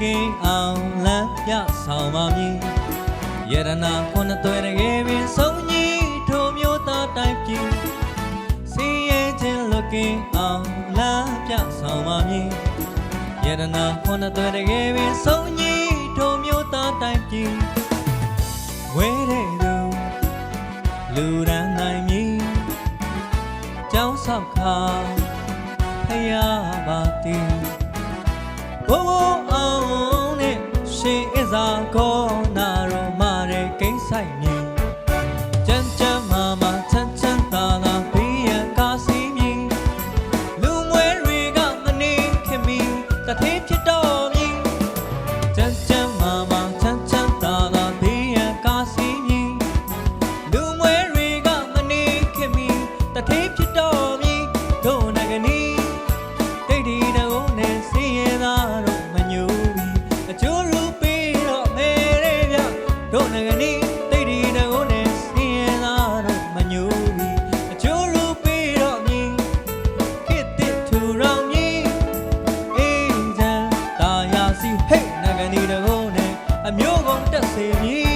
ကင်းအောင်လမ်းပြဆောင်ပါမည်ယရနာခုနှစ်သွဲတကယ်ပင်ဆုံးကြီးထိုမျိုးသားတိုင်းပြည်စင်ရဲ့ချင်းလွတ်ကင်းအောင်လမ်းပြဆောင်ပါမည်ယရနာခုနှစ်သွဲတကယ်ပင်ဆုံးကြီးထိုမျိုးသားတိုင်းပြည်ဝဲတဲ့သူလူရန်နိုင်မည်ကျောင်းဆောက်ခါဖယားပါသည်ဘိုးဘိုးအောင်နဲ့ ရှင်အစားကောနာရောမာတဲ့ကိန်းဆိုင် မျိုးကုန်တက်စေမြည်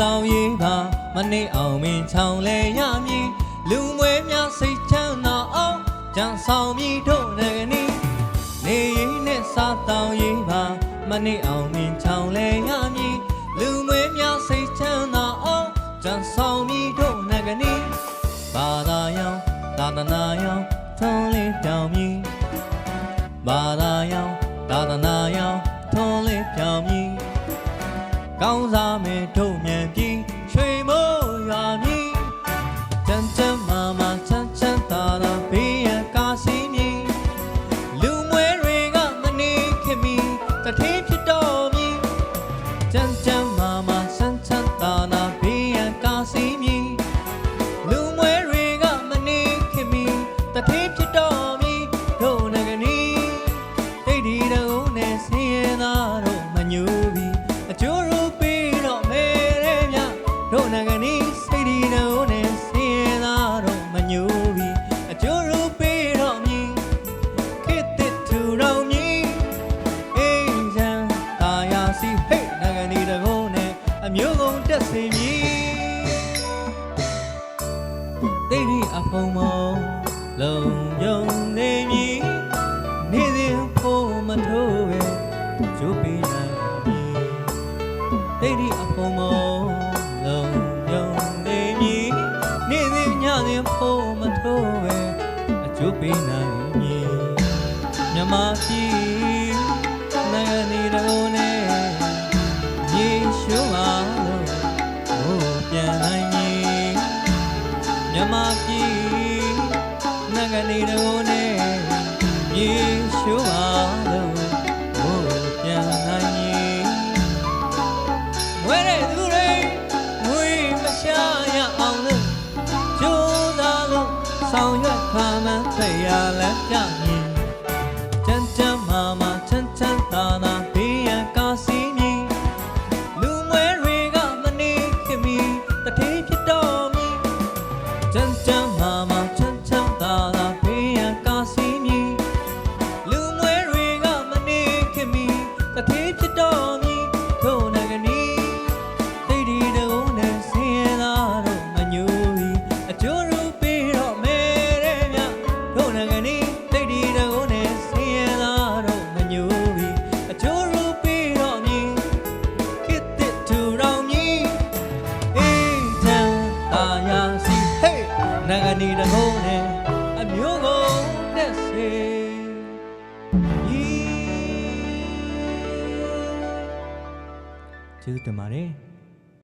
တောင်းရေးပါမနေအောင်မင်းချောင်းလဲရမည်လူမွေများစိတ်ချမ်းသာအောင်ကြံဆောင်မည်တို့ငကနီနေရင်နဲ့စားတောင်းရေးပါမနေအောင်မင်းချောင်းလဲရမည်လူမွေများစိတ်ချမ်းသာအောင်ကြံဆောင်မည်တို့ငကနီဘာသာယောင်သာသနာယောင်ထုံးလေးတောင်းမည်ဘာသာ င်းစားမယ်ထုတ်မြန်ပြီးရွှေမိုး ရီအဖုံမောလုံယုံနေမည်နေစဉ်ဖို့မထိုးပဲကျိုးပေးနိုင်မည်သိရီအဖုံမောလုံယုံနေမည်နေစဉ်ညစဉ်ဖို့မထိုးပဲအကျိုးပေးနိုင်မည်မြမပြည် မြမပြည်နိုင်ငံတော်နဲ့မြေရှိုးပါလို့ဘို့ပြန်နိုင်ရင်ဝဲတဲ့သူတွေငွေမရှာရအောင်လို့ကြိုးစားလို့ဆောင်ရွက်ခါမှန်းဖေရလက်ပြမြင် ကျေးဇူးတင်ပါတယ်။